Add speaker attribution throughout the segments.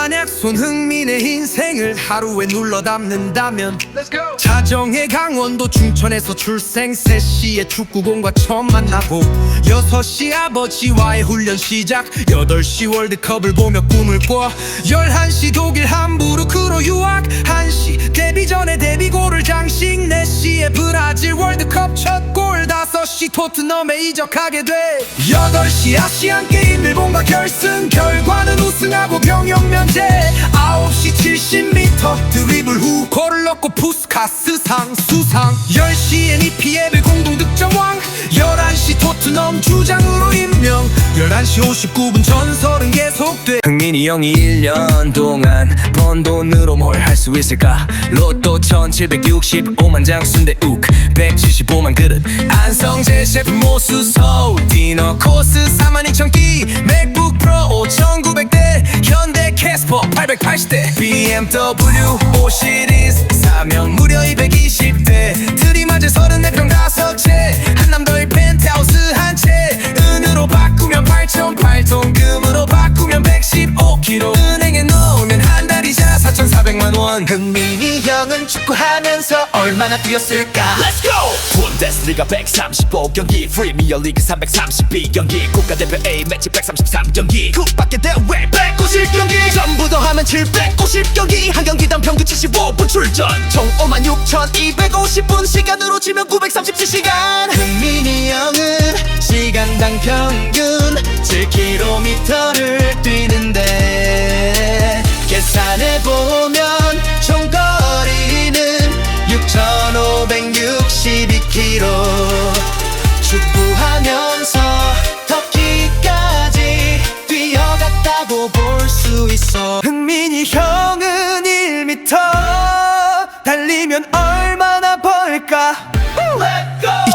Speaker 1: 만약 손흥민의 인생을 하루에 눌러 담는다면 자정의 강원도 충천에서 출생 3시에 축구공과 처음 만나고 6시 아버지와의 훈련 시작. 8시 월드컵을 보며 꿈을 꿔. 11시 독일 함부르크로 유학. 1시 데뷔 전에 데뷔골을 장 토트넘에 이적하게 돼. 8시 아시안 게임 일본과 결승. 결과는 우승하고 병역 면제. 9시 70m 드리블 후 골을 넣고 푸스카스상 수상. 10시엔 EPF의 공동 득점왕. 11시 토트넘 주장으로 임명. 11시 59분 전설은 계속돼.
Speaker 2: 흥민이 형이 1년 동안 번 돈으로 뭘 할 수 있을까? 로또 1765만 장 순대 욱 175만 그릇. 안성재 셰프 모수소 디너 코스 4만 2천 끼. 맥북 프로 5900대 현대 캐스퍼 880대. BMW 5 시리즈 사면 무려 220대 4,400만 원
Speaker 3: 흥민이 형은 축구하면서 얼마나 뛰었을까?
Speaker 4: Let's go! 분데스리가 135경기 프리미어리그 332경기 국가대표 A매치 133경기. 국밖에 대회 190경기. 전부 더 하면 750경기. 한 경기당 평균 75분 출전. 총 56,250분 시간으로 치면 937시간.
Speaker 3: 흥민이 6,562km 축구하면서 터키까지 뛰어갔다고 볼 수 있어.
Speaker 1: 흥민이 형은 1m 달리면 얼마나 벌까?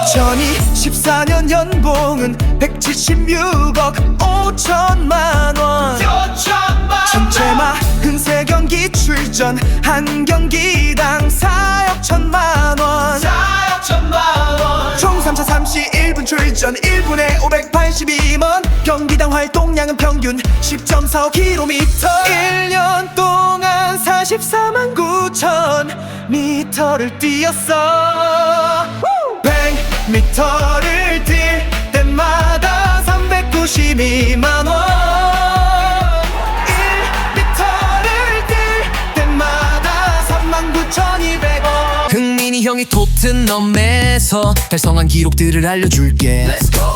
Speaker 1: 2014년 연봉은 176억 5천만 원. 전체 43경기 출전 한 경기당 4억 천만 총 3차 31분 출전 1분에 582만. 경기당 활동량은 평균 10.45km 1년 동안 44만 9천 미터를 뛰었어. 100m를 뛸 때마다 392만
Speaker 2: 형이 토트넘에서 달성한 기록들을 알려줄게.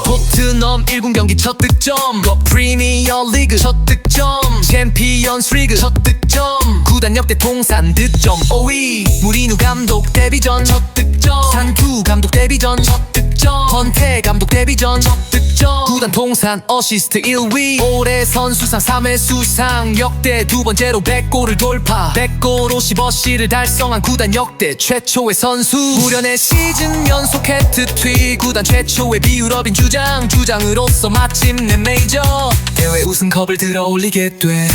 Speaker 2: 토트넘 1군 경기 첫 득점. 더 프리미어 리그 첫 득점. 챔피언스 리그 첫 득점. 구단 역대 통산 득점. 5위. 무리누 감독 데뷔 전 첫 득점. 산큐 감독 데뷔 전 첫 득점. 헌태 감독 데뷔 전 첫 득점 구단 통산 어시스트 1위. 올해 선수상 3회 수상 역대 두 번째로 100골을 돌파. 100골 50어시를 달성한 구단 역대 최초의 선수. 무려 4시즌 연속 해트트릭 구단 최초의 비유럽인 주장. 주장으로서 마침내 메이저. 대회 우승컵을 들어 올리게 돼